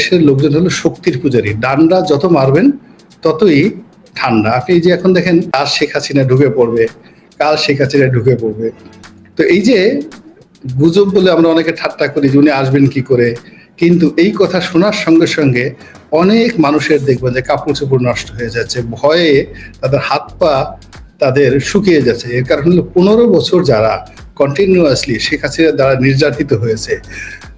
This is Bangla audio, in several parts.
বাংলাদেশের লোকজন হলো শক্তির পূজারী। ডান্ডা যত মারবেন, ততই ঠান্ডা। আপনি যে এখন দেখেন, কাল শেখ হাসিনা ঢুকে পড়বে, কাল শেখ হাসিনা ঢুকে পড়বে। তো এই যে গুজব বলে আমরা অনেকে ঠাট্টা করি যে উনি আসবেন কি করে, কিন্তু এই কথা শোনার সঙ্গে সঙ্গে অনেক মানুষের দেখবেন যে কাপড় চোপড় নষ্ট হয়ে যাচ্ছে, ভয়ে তাদের হাত পা তাদের শুকিয়ে যাচ্ছে। এর কারণ হলো পনেরো বছর যারা কন্টিনিউয়াসলি শেখ হাসিনা দ্বারা নির্যাতিত হয়েছে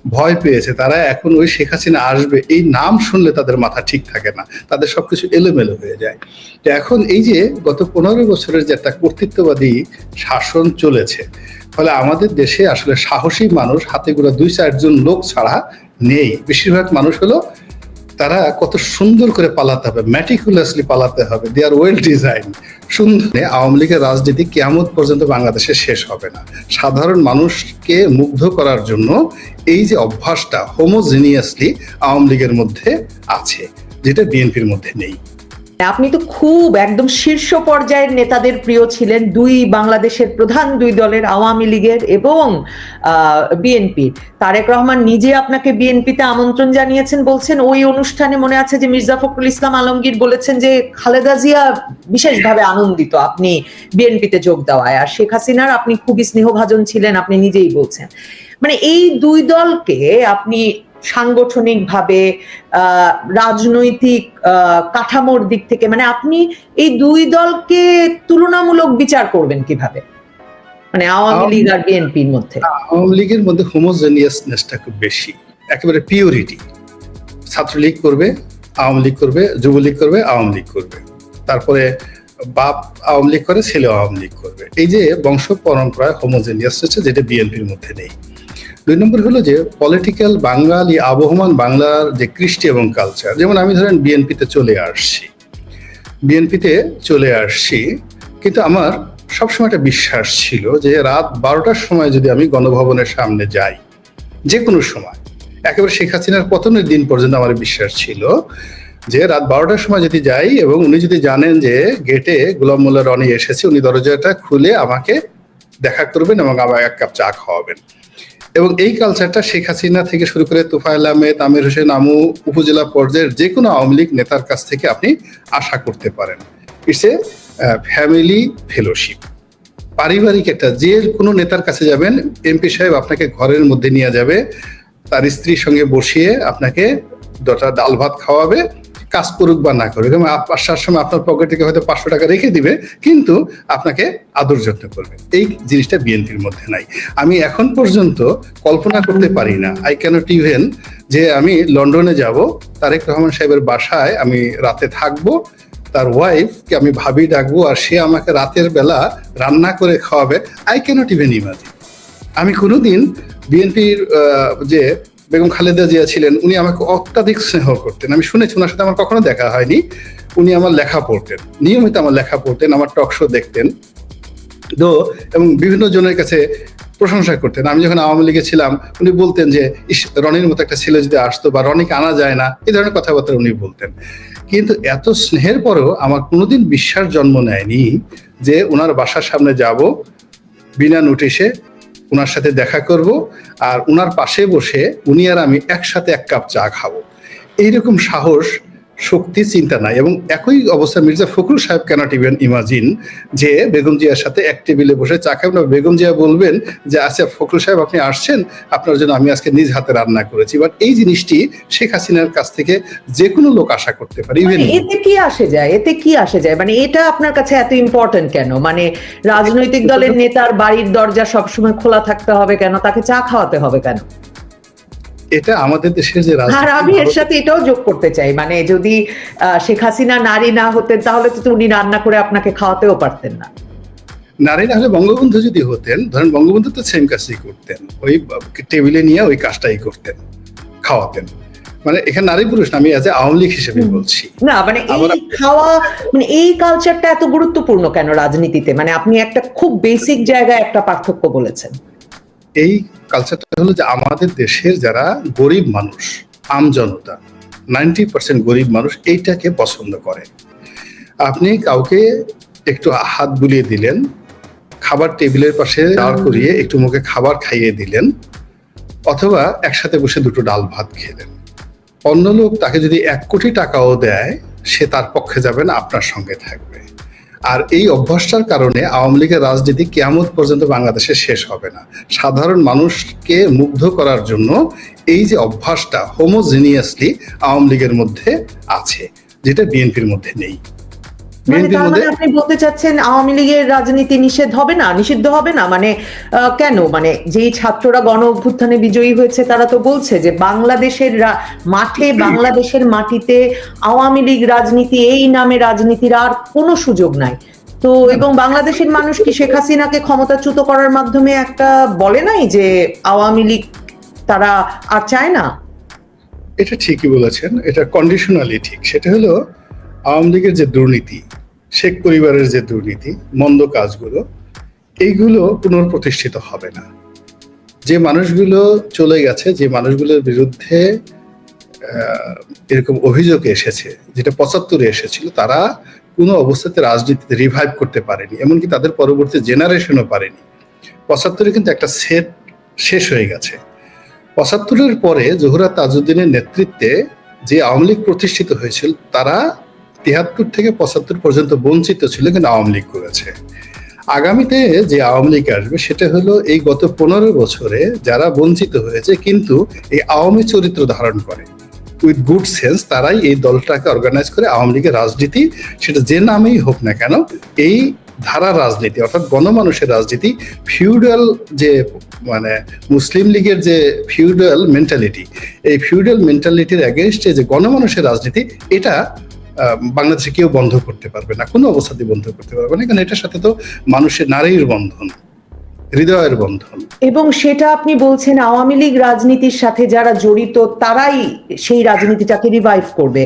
ভয় পেয়েছে, তারা এখন ওই শেখ হাসিনা আসবে, এই নাম শুনলে তাদের মাথা ঠিক থাকে না, তাদের সবকিছু এলোমেলো হয়ে যায়। তো এখন এই যে গত পনেরো বছরের যে একটা কর্তৃত্ববাদী শাসন চলেছে, ফলে আমাদের দেশে আসলে সাহসী মানুষ, হাতে গোড়া দুই চারজন লোক ছাড়া নেই। বেশিরভাগ মানুষ হলো তারা কত সুন্দর করে পালাতে হবে ম্যাটিকুলাসলি পালাতে হবে। দে আর ওয়েল ডিজাইন সুন্দর। আওয়ামী লীগের রাজনীতি কেমন পর্যন্ত বাংলাদেশে শেষ হবে না। সাধারণ মানুষকে মুগ্ধ করার জন্য এই যে অভ্যাসটা হোমোজিনিয়াসলি আওয়ামী লীগের মধ্যে আছে, যেটা বিএনপির মধ্যে নেই। আপনি তো খুব একদম শীর্ষ পর্যায়ের নেতাদের প্রিয় ছিলেন, দুই বাংলাদেশের প্রধান দুই দলের আওয়ামী লীগের এবং বিএনপি তারেক রহমান নিজে আপনাকে বিএনপিতে আমন্ত্রণ জানিয়েছেন, বলছেন, ওই অনুষ্ঠানে মনে আছে যে মির্জা ফখরুল ইসলাম আলমগীর বলেছেন যে খালেদা জিয়া বিশেষভাবে আনন্দিত আপনি বিএনপিতে যোগ দেওয়ায়। আর শেখ হাসিনার আপনি খুবই স্নেহভাজন ছিলেন, আপনি নিজেই বলছেন। মানে এই দুই দলকে আপনি সাংগঠনিকভাবে রাজনৈতিক কাঠামোর দিক থেকে মানে আপনি এই দুই দলকে তুলনামূলক বিচার করবেন কীভাবে? মানে আওয়ামী লীগ আর বিএনপির মধ্যে। আওয়ামী লীগের মধ্যে হোমোজেনিয়াসনেসটা খুব বেশি একেবারে পিওরিটি ছাত্রলীগ করবে আওয়ামী লীগ করবে যুবলীগ করবে আওয়ামী লীগ করবে। তারপরে বাপ আওয়ামী লীগ করে ছেলে আওয়ামী লীগ করবে। এই যে বংশ পরম্পরায় হোমোজেনিয়াস হচ্ছে যেটা বিএনপির মধ্যে নেই। দুই নম্বর হলো যে পলিটিক্যাল বাঙালি আবহমান বাংলার যে কৃষ্টি এবং কালচার যেমন আমি ধরেন বিএনপিতে চলে আসছি বিএনপিতে চলে আসছি, কিন্তু আমার সবসময় একটা বিশ্বাস ছিল যে রাত বারোটার সময় যদি আমি গণভবনের সামনে যাই যে কোনো সময়, একেবারে শেখ হাসিনার পতনের দিন পর্যন্ত আমার বিশ্বাস ছিল যে রাত বারোটার সময় যদি যাই এবং উনি যদি জানেন যে গেটে গোলাম মোল্লা রনি এসেছে, উনি দরজাটা খুলে আমাকে দেখা করবেন এবং আমার এক কাপ চা খাওয়াবেন। এবং এই কালচারটা শেখ হাসিনা থেকে শুরু করে তুফাইল আহমেদ, আমির হোসেন, আমু উপজেলা পর্যায়ের যে কোনো আওয়ামী লীগ নেতার কাছ থেকে আপনি আশা করতে পারেন। ইটস এ ফ্যামিলি ফেলোশিপ পারিবারিক একটা, যে কোনো নেতার কাছে যাবেন এমপি সাহেব আপনাকে ঘরের মধ্যে নিয়ে যাবে, তার স্ত্রীর সঙ্গে বসিয়ে আপনাকে দটা ডাল ভাত খাওয়াবে কাজ করুক বা না করুক, এবং আসার সময় আপনার পকেট থেকে হয়তো পাঁচশো টাকা রেখে দিবে, কিন্তু আপনাকে আদর যত্ন করবে। এই জিনিসটা বিএনপির মধ্যে নাই। আমি এখন পর্যন্ত কল্পনা করতে পারি না। আই ক্যানট ইভেন যে আমি লন্ডনে যাব, তারেক রহমান সাহেবের বাসায় আমি রাতে থাকব, তার ওয়াইফকে আমি ভাবি ডাকবো, আর সে আমাকে রাতের বেলা রান্না করে খাওয়াবে। আই ক্যানট ইভেন ইমাজিন আমি কোনোদিন বিএনপির যে বেগম খালেদা জিয়া ছিলেন, উনি আমাকে অত্যাধিক স্নেহ করতেন। আমি শুনেছি ওনার সাথে আমার কখনো দেখা হয়নি। উনি আমার লেখা পড়তেন, নিয়মিত আমার লেখা পড়তেন, আমার টক শো দেখতেন। তো, এবং বিভিন্ন জনের কাছে প্রশংসা করতেন। আমি যখন আওয়ামী লীগে ছিলাম, উনি বলতেন যে, ইস, রনির মতো একটা ছেলে যদি আসতো বা রনিকে আনা যায় না, এই ধরনের কথাবার্তা উনি বলতেন। কিন্তু এত স্নেহের পরেও আমার কোনোদিন বিশ্বাস জন্ম নেয়নি যে, ওনার বাসার সামনে যাব, বিনা নোটিশে ওনার সাথে দেখা করব আর ওনার পাশে বসে উনি আর আমি একসাথে এক কাপ চা খাব। এইরকম সাহস শক্তি চিন্তা নাই। এবং একই অবস্থা মির্জা ফখরুল সাহেব ক্যানট ইভেন ইমাজিন যে বেগম জিয়ার সাথে এক টেবিলে বসে চা খাবেন? না বেগম জিয়া বলবেন যে আচ্ছা ফখরুল সাহেব আপনি আসছেন? আপনার জন্য আমি আজকে নিজ হাতে রান্না করেছি। বাট এই জিনিসটি শেখ হাসিনার কাছ থেকে যে কোনো লোক আশা করতে পারে ইভেন মানে এতে কি আসে যায়? এতে কি আসে যায়? মানে এটা আপনার কাছে এত ইম্পর্টেন্ট কেন? মানে রাজনৈতিক দলের নেতার বাড়ির দরজা সবসময় খোলা থাকতে হবে কেন? তাকে চা খাওয়াতে হবে কেন? এটা আমাদের দেশের যে আর আমি এর সাথে এটাও যোগ করতে চাই। মানে যদি শেখ হাসিনা নারী না হতেন তাহলে তো উনি রান্না করে আপনাকে খাওয়াতেও পারতেন না। নারী না হলে বঙ্গবন্ধু যদি হতেন ধরেন বঙ্গবন্ধু তো সেম কাজই করতেন। ওই টেবিলে নিয়ে ওই কাজটাই করতেন খাওয়াতেন। মানে এখানে নারী পুরুষ না আমি এজ আওয়ামী লীগ হিসেবে বলছি। না মানে এই খাওয়া মানে এই কালচারটা এত গুরুত্বপূর্ণ কেন রাজনীতিতে? মানে আপনি একটা খুব বেসিক জায়গায় একটা পার্থক্য বলেছেন। এই কালচারটা হলো যে আমাদের দেশের যারা গরিব মানুষ, আম জনতা নাইনটি পার্সেন্ট গরিব মানুষ এইটাকে পছন্দ করে। আপনি কাউকে একটু হাত বুলিয়ে দিলেন, খাবার টেবিলের পাশে দাঁড় করিয়ে একটু মুখে খাবার খাইয়ে দিলেন, অথবা একসাথে বসে দুটো ডাল ভাত খেলেন। অন্য লোক তাকে যদি এক কোটি টাকাও দেয়, সে তার পক্ষে যাবে না, আপনার সঙ্গে থাকবে। আর এই অভ্যাসটার কারণে আওয়ামী লীগের রাজনীতি কেয়ামত পর্যন্ত বাংলাদেশে শেষ হবে না। সাধারণ মানুষকে মুগ্ধ করার জন্য এই যে অভ্যাসটা হোমোজিনিয়াসলি আওয়ামী লীগের মধ্যে আছে, যেটা বিএনপির মধ্যে নেই। আপনি বলতে চাচ্ছেন আওয়ামী লীগের রাজনীতি নিষেধ হবে না? নিষিদ্ধ হবে না? মানে কেন? মানে যেই ছাত্ররা গণ অভ্যুত্থানে বিজয়ী হয়েছে তারা তো বলছে যে বাংলাদেশের মাঠে বাংলাদেশের মাটিতে আওয়ামী লীগ রাজনীতি এই নামে রাজনীতির আর কোনো সুযোগ নাই। তো এবং বাংলাদেশের মানুষ কি শেখ হাসিনাকে ক্ষমতাচ্যুত করার মাধ্যমে একটা বলে নাই যে আওয়ামী লীগ তারা আর চায় না? এটা ঠিকই বলেছেন এটা কন্ডিশনালি ঠিক। সেটা হলো আওয়ামী লীগের যে দুর্নীতি, শেখ পরিবারের যে দুর্নীতি, মন্দ কাজগুলো, এইগুলো পুনঃপ্রতিষ্ঠিত হবে না। যে মানুষগুলো চলে গেছে, যে মানুষগুলোর বিরুদ্ধে এরকম অভিযোগ এসেছে, যেটা পঁচাত্তরে এসেছিল, তারা কোনো অবস্থাতে রাজনীতিতে রিভাইভ করতে পারেনি, এমনকি তাদের পরবর্তী জেনারেশনও পারেনি। পঁচাত্তরে কিন্তু একটা সেট শেষ হয়ে গেছে। পঁচাত্তরের পরে জোহরা তাজউদ্দিনের নেতৃত্বে যে আওয়ামী লীগ প্রতিষ্ঠিত হয়েছিল, তারা তিয়াত্তর থেকে পঁচাত্তর পর্যন্ত বঞ্চিত ছিল কিন্তু আওয়ামী লীগ করেছে। আগামীতে যে আওয়ামী লীগ আসবে, সেটা হলো এই গত পনেরো বছরে যারা বঞ্চিত হয়েছে কিন্তু এই আওয়ামী চরিত্র ধারণ করে। উইথ গুড সেন্স তারাই এই দলটাকে অর্গানাইজ করে আওয়ামী লীগের রাজনীতি, সেটা যে নামেই হোক না কেন, এই ধারা রাজনীতি অর্থাৎ গণমানুষের রাজনীতি, ফিউডাল যে মানে মুসলিম লীগের যে ফিউডাল মেন্টালিটি, এই ফিউডাল মেন্টালিটির অ্যাগেনস্টে যে গণমানুষের রাজনীতি, এটা বাংলাদেশে কেউ বন্ধ করতে পারবে না, কোনো অবস্থাতে বন্ধ করতে পারবে না। কারণ এটার সাথে তো মানুষের, নারীর বন্ধন, হৃদয়ের বন্ধন। এবং সেটা আপনি বলছেন আওয়ামী লীগ রাজনীতির সাথে যারা জড়িত, তারাই সেই রাজনীতিটাকে রিভাইভ করবে।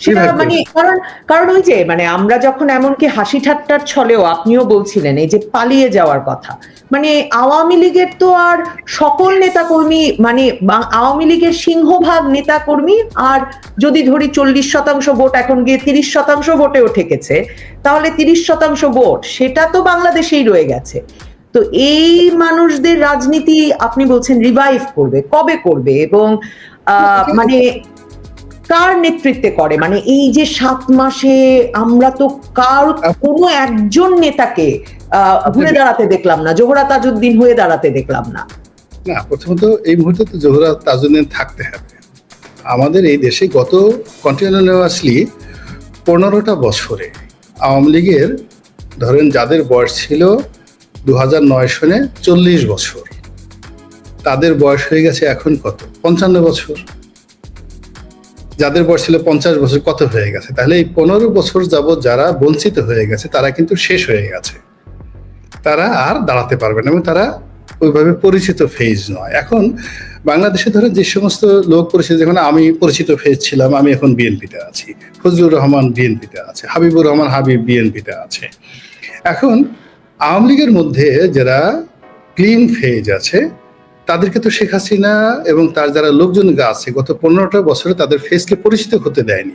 সেটা মানে কারণ কারণ ওই যে মানে আমরা যখন এমনকি হাসি ঠাট্টার ছলেও আপনিও বলছিলেন এই যে পালিয়ে যাওয়ার কথা মানে আওয়ামী লীগের তো আর সকল নেতাকর্মী মানে আওয়ামী লীগের সিংহভাগ নেতাকর্মী আর যদি ধরি চল্লিশ শতাংশ ভোট এখন গিয়ে তিরিশ শতাংশ ভোটেও ঠেকেছে তাহলে তিরিশ শতাংশ ভোট সেটা তো বাংলাদেশেই রয়ে গেছে। তো এই মানুষদের রাজনীতি আপনি বলছেন রিভাইভ করবে কবে করবে? এবং আহ, মানে কার নেতৃত্বে করে? মানে এই যে সাত মাসে আমরা তো কার কোনো একজন নেতাকে ঘুরে দাঁড়াতে দেখলাম না জোহরা তাজউদ্দিন হয়ে দাঁড়াতে দেখলাম না। না প্রথমত এই মুহূর্তে তো জোহরা তাজুদ্দিন থাকতে হবে। আমাদের এই দেশে গত কন্টিনিউয়াসলি পনেরোটা বছরে আওয়ামী লীগের ধরেন যাদের বয়স ছিল দু নয় সনে চল্লিশ বছর তাদের বয়স হয়ে গেছে এখন কত? পঞ্চান্ন বছর। যাদের বয়স ছিল পঞ্চাশ বছর কত হয়ে গেছে? তাহলে এই পনেরো বছর যাবৎ যারা বঞ্চিত হয়ে গেছে, তারা কিন্তু শেষ হয়ে গেছে। তারা আর দাঁড়াতে পারবে না এবং তারা ওইভাবে পরিচিত ফেজ নয়। এখন বাংলাদেশে ধরে যে সমস্ত লোক পরিচিত, যেমন আমি পরিচিত ফেজ ছিলাম, আমি এখন বিএনপিতে আছি। ফজলুর রহমান বিএনপিতে আছে, হাবিবুর রহমান হাবিব বিএনপিতে আছে। এখন আওয়ামী লীগের মধ্যে যারা ক্লিন ফেজ আছে তাদেরকে তো শেখ হাসিনা এবং তার যারা লোকজন আছে, গত পনেরোটা বছরে তাদের ফেসকে পরিচিত হতে দেয়নি।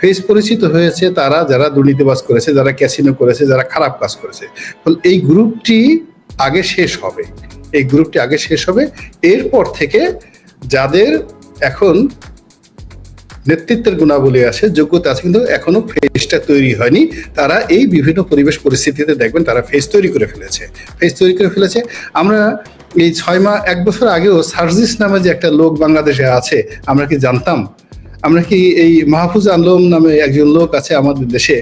ফেস পরিচিত হয়েছে তারা যারা দুর্নীতিবাজ করেছে, যারা ক্যাসিনো করেছে, যারা খারাপ কাজ করেছে। ফলে এই গ্রুপটি আগে শেষ হবে। এই গ্রুপটি আগে শেষ হবে। এরপর থেকে যাদের এখন নেতৃত্বের গুণাবলী আছে, যোগ্যতা আছে, কিন্তু এখনও ফেসটা তৈরি হয়নি। তারা এই বিভিন্ন পরিবেশ পরিস্থিতিতে দেখবেন তারা ফেস তৈরি করে ফেলেছে। ফেস তৈরি করে ফেলেছে। আমরা এই ছয় মাস এক বছর আগেও সার্জিস নামে যে একটা লোক বাংলাদেশে আছে, আমরা কি জানতাম? আমরা কি এই মাহফুজ আলম নামে একজন লোক আছে আমাদের দেশে,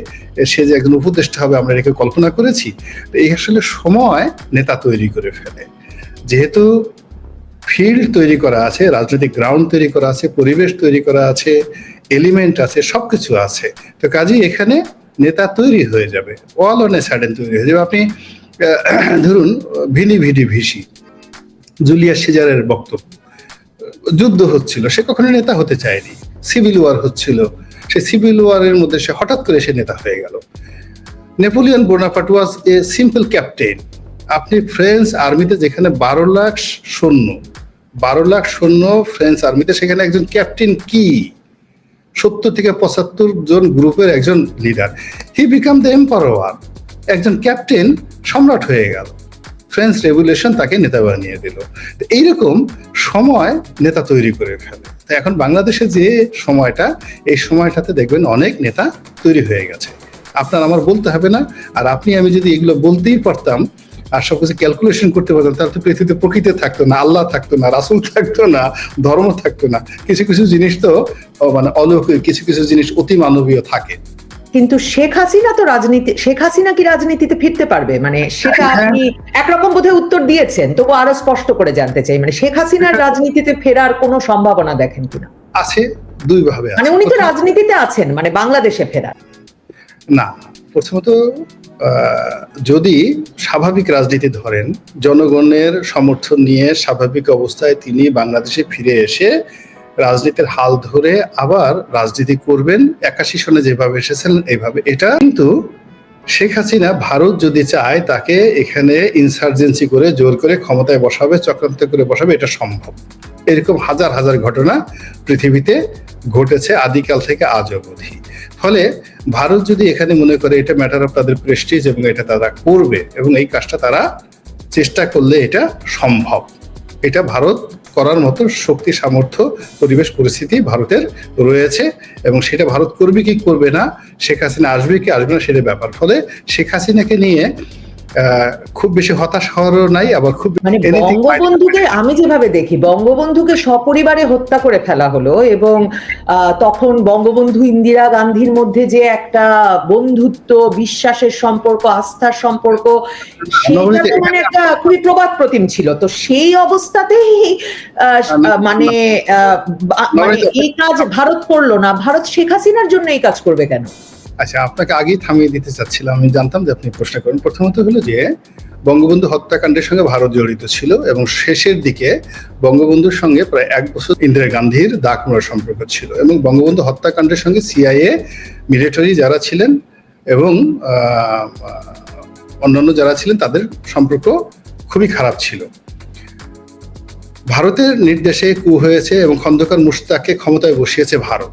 সে যে একজন উপদেষ্টা হবে, আমরা এটাকে কল্পনা করেছি। তো এই আসলে সময় নেতা তৈরি করে ফেলে। যেহেতু ফিল্ড তৈরি করা আছে, রাজনৈতিক গ্রাউন্ড তৈরি করা আছে, পরিবেশ তৈরি করা আছে, এলিমেন্ট আছে সব কিছু আছে। তো কাজেই এখানে নেতা তৈরি হয়ে যাবে অল অন এ সাডেন তৈরি হয়ে যাবে। আপনি ধরুন, ভিনি ভিডি ভিসি। জুলিয়াস সিজারের বক্তব্য। যুদ্ধ হচ্ছিল, সে কখনো নেতা হতে চায়নি। সিভিল ওয়ার হচ্ছিল, সে সিভিল ওয়ারের মধ্যে সে হঠাৎ করে সে নেতা হয়ে গেল। Napoleon Bonaparte was a simple captain. আপনি ফ্রেঞ্চ আর্মিতে যেখানে বারো লাখ সৈন্য, বারো লাখ সৈন্য ফ্রেঞ্চ আর্মিতে, সেখানে একজন ক্যাপ্টেন কি? সত্তর থেকে পঁচাত্তর জন গ্রুপের একজন leader. He became the emperor একজন ক্যাপ্টেন সম্রাট হয়ে গেল। ফ্রেঞ্চ রেভুলেশন তাকে নেতা বানিয়ে দিল। তো এইরকম সময় নেতা তৈরি করে ফেলে। এখন বাংলাদেশে যে সময়টা, এই সময়টাতে দেখবেন অনেক নেতা তৈরি হয়ে গেছে। আপনার আমার বলতে হবে না, আর আপনি, আমি যদি এগুলো বলতেই পারতাম, আর সব কিছু ক্যালকুলেশন করতে পারতাম, তাহলে তো পৃথিবীতে প্রকৃতি থাকতো না, আল্লাহ থাকতো না, রাসুল থাকতো না, ধর্ম থাকতো না। কিছু কিছু জিনিস তো মানে অলৌকিক, কিছু কিছু জিনিস অতি মানবীয় থাকে। কিন্তু শেখ হাসিনা তো রাজনীতি শেখ হাসিনা কি রাজনীতিতে ফিরতে পারবে? মানে সেটা হ্যাঁ। আপনি একরকম বোধহয় উত্তর দিয়েছেন তবু আরও স্পষ্ট করে জানতে চাই। মানে শেখ হাসিনার রাজনীতিতে ফেরার কোনো সম্ভাবনা দেখেন কিনা? আছে দুই ভাবে মানে উনি তো রাজনীতিতে আছেন মানে বাংলাদেশে ফেরার। না প্রথমত যদি স্বাভাবিক রাজনীতি ধরেন জনগণের সমর্থন নিয়ে স্বাভাবিক অবস্থায় তিনি বাংলাদেশে ফিরে এসে রাজনীতির হাল ধরে আবার রাজনীতি করবেন। একাশি সনে যেভাবে এসেছিলেন এইভাবে এটা। কিন্তু শেখ হাসিনা ভারত যদি চায়, তাকে এখানে ইনসার্জেন্সি করে জোর করে ক্ষমতায় বসাবে, চক্রান্ত করে বসাবে, এটা সম্ভব। এরকম হাজার হাজার ঘটনা পৃথিবীতে ঘটেছে আদিকাল থেকে আজ অবধি। ফলে ভারত যদি এখানে মনে করে এটা ম্যাটার অফ তাদের প্রেস্টিজ এবং এটা তারা করবে এবং এই কাজটা তারা চেষ্টা করলে এটা সম্ভব। এটা ভারত করার মতো শক্তি, সামর্থ্য, পরিবেশ, পরিস্থিতি ভারতের রয়েছে এবং সেটা ভারত করবে কি করবে না, শেখ হাসিনা আসবে কি আসবে না সেটা ব্যাপার। ফলে শেখ হাসিনাকে নিয়ে খুব বেশি হতাশ হওয়ারও নাই আবার খুব মানে বঙ্গবন্ধুকে আমি যেভাবে দেখি বঙ্গবন্ধুকে সপরিবারে হত্যা করে ফেলা হলো এবং তখন বঙ্গবন্ধু ইন্দিরা গান্ধীর মধ্যে যে একটা বন্ধুত্ব বিশ্বাসের সম্পর্ক আস্থার সম্পর্ক তো মানে একটা খুবই প্রবাদ প্রতিম ছিল। তো সেই অবস্থাতেই আহ, মানে আহ, মানে এই কাজ ভারত করল না। ভারত শেখ হাসিনার জন্য এই কাজ করবে কেন? আচ্ছা আপনাকে আগেই থামিয়ে দিতে চাচ্ছিলাম। আমি জানতাম যে আপনি প্রশ্ন করেন। প্রথমত হলো যে, বঙ্গবন্ধু হত্যাকাণ্ডের সঙ্গে ভারত জড়িত ছিল এবং শেষের দিকে বঙ্গবন্ধুর সঙ্গে প্রায় এক বছর ইন্দিরা গান্ধীর দাগমোড়া সম্পর্ক ছিল এবং বঙ্গবন্ধু হত্যাকাণ্ডের সঙ্গে সিআইএ, মিলিটারি যারা ছিলেন এবং অন্যান্য যারা ছিলেন, তাদের সম্পর্ক খুবই খারাপ ছিল। ভারতের নির্দেশে কু হয়েছে এবং খন্দকার মুশতাককে ক্ষমতায় বসিয়েছে ভারত।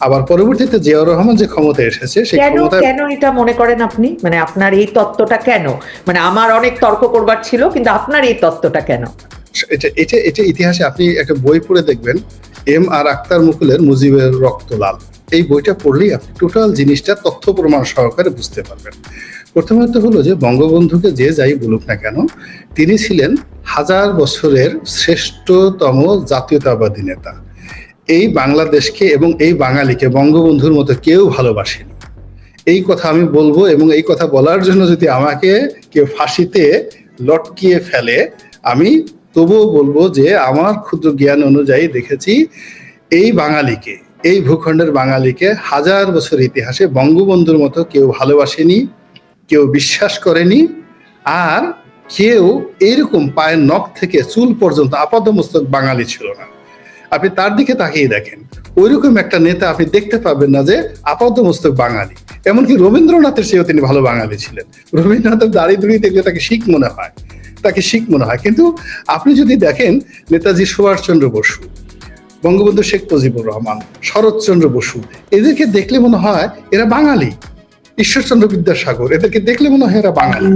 আবার পরবর্তীতে জিয়াউর রহমান যে ক্ষমতায় এসেছে সেই কেন ক্ষমতায় কেন এটা মনে করেন আপনি? মানে আপনার এই তত্ত্বটা কেন? মানে আমার অনেক তর্ক করবার ছিল কিন্তু আপনার এই তত্ত্বটা কেন? এটা এটা এটা ইতিহাসে আপনি একটা বই পড়ে দেখবেন এম আর আক্তার মুকুলের মুজিবের রক্ত লাল এই বইটা পড়লেই আপনি টোটাল জিনিসটা তথ্য প্রমাণ সহকারে বুঝতে পারবেন। প্রথমত হলো যে বঙ্গবন্ধুকে যে যাই বলুক না কেন তিনি ছিলেন হাজার বছরের শ্রেষ্ঠতম জাতীয়তাবাদী নেতা। এই বাংলাদেশকে এবং এই বাঙালিকে বঙ্গবন্ধুর মতো কেউ ভালোবাসেনি। এই কথা আমি বলব এবং এই কথা বলার জন্য যদি আমাকে কেউ ফাঁসিতে লটকিয়ে ফেলে, আমি তবুও বলব যে আমার ক্ষুদ্র জ্ঞান অনুযায়ী দেখেছি এই বাঙালিকে, এই ভূখণ্ডের বাঙালিকে হাজার বছর ইতিহাসে বঙ্গবন্ধুর মতো কেউ ভালোবাসেনি, কেউ বিশ্বাস করেনি, আর কেউ এইরকম পায়ের নখ থেকে চুল পর্যন্ত আপাদমস্তক বাঙালি ছিল না। আপনি তার দিকে তাকিয়ে দেখেন। ওইরকম একটা নেতা আপনি দেখতে পাবেন না যে আপাতমস্তক বাঙালি। এমনকি রবীন্দ্রনাথের চেয়েও তিনি ভালো বাঙালি ছিলেন। রবীন্দ্রনাথের দাঁড়িয়ে দাঁড়িয়ে দেখলে তাকে শিখ মনে হয়। তাকে শিখ মনে হয়। কিন্তু আপনি যদি দেখেন নেতাজি সুভাষচন্দ্র বসু, বঙ্গবন্ধু শেখ মুজিবুর রহমান, শরৎচন্দ্র বসু, এদেরকে দেখলে মনে হয় এরা বাঙালি। ঈশ্বরচন্দ্র বিদ্যাসাগর, এদেরকে দেখলে মনে হয় এরা বাঙালি।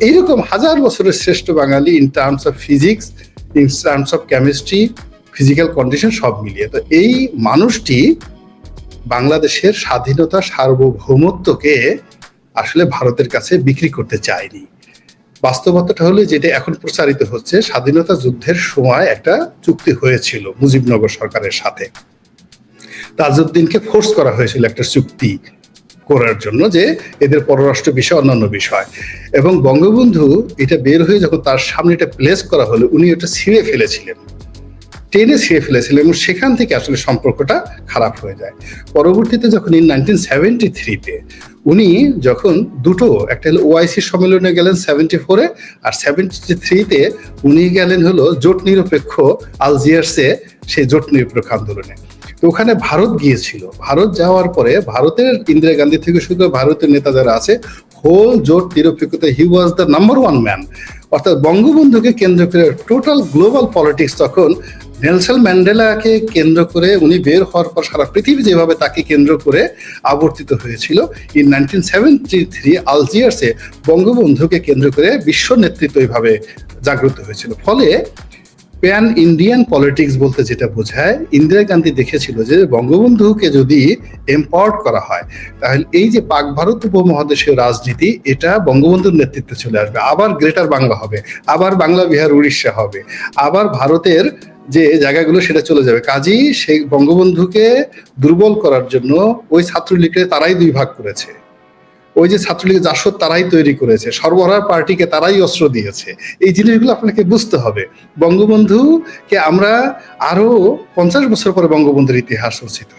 এইরকম হাজার বছরের শ্রেষ্ঠ Bangali in terms of physics in terms of chemistry physical condition সব মিলিয়ে। তো এই মানুষটি বাংলাদেশের স্বাধীনতা সার্বভৌমত্বকে আসলে ভারতের কাছে বিক্রি করতে চায়নি। বাস্তবতাটা হলো যেটা এখন প্রচারিত হচ্ছে, স্বাধীনতা যুদ্ধের সময় একটা চুক্তি হয়েছিল মুজিবনগর সরকারের সাথে। তাজউদ্দিনকে ফোর্স করা হয়েছিল একটা চুক্তি করার জন্য যে এদের পররাষ্ট্র বিষয়, অন্যান্য বিষয়। এবং বঙ্গবন্ধু এটা বের হয়ে যখন তার সামনে এটা প্লেস করা হলো, উনি ওটা ছিঁড়ে ফেলেছিলেন। টেনে ছিঁড়ে ফেলেছিলেন এবং সেখান থেকে আসলে সম্পর্কটা খারাপ হয়ে যায়। পরবর্তীতে যখন ইন নাইনটিন সেভেন্টি থ্রিতে উনি যখন দুটো একটা হলো ওআইসি সম্মেলনে গেলেন সেভেন্টি ফোরে আর সেভেন্টি থ্রিতে উনি গেলেন হলো জোট নিরপেক্ষ আলজিয়ার্সে সেই জোট নিরপেক্ষ আন্দোলনে। তো ওখানে ভারত গিয়েছিল। ভারত যাওয়ার পরে ভারতের ইন্দিরা গান্ধী থেকে শুরু করে ভারতের নেতা যারা আছে হোল জোট নিরপেক্ষতা he was the number one man অর্থাৎ বঙ্গবন্ধুকে কেন্দ্র করে টোটাল গ্লোবাল পলিটিক্স তখন নেলসন ম্যান্ডেলাকে কেন্দ্র করে উনি বের হওয়ার পর সারা পৃথিবী যেভাবে তাকে কেন্দ্র করে আবর্তিত হয়েছিল ইন নাইনটিন সেভেন্টি থ্রি আলজিয়ার্সে বঙ্গবন্ধুকে কেন্দ্র করে বিশ্ব নেতৃত্ব এইভাবে জাগ্রত হয়েছিল। ফলে প্যান ইন্ডিয়ান পলিটিক্স বলতে যেটা বোঝায়, ইন্দিরা গান্ধী দেখেছিল যে বঙ্গবন্ধুকে যদি এম্পাওয়ার্ড করা হয়, তাহলে এই যে পাক ভারত উপমহাদেশীয় রাজনীতি, এটা বঙ্গবন্ধুর নেতৃত্বে চলে আসবে। আবার গ্রেটার বাংলা হবে, আবার বাংলা, বিহার, উড়িষ্যা হবে, আবার ভারতের যে জায়গাগুলো সেটা চলে যাবে। কাজেই সেই বঙ্গবন্ধুকে দুর্বল করার জন্য ওই ছাত্রলীগকে তারাই দুই ভাগ করেছে। ওই যে ছাত্রলীগের জাসদ তারাই তৈরি করেছে সর্বহারা পার্টিকে তারাই অস্ত্র দিয়েছে এই জিনিসগুলো আপনাকে বুঝতে হবে বঙ্গবন্ধুকে আমরা আরও পঞ্চাশ বছর পরে বঙ্গবন্ধুর ইতিহাস রচিত।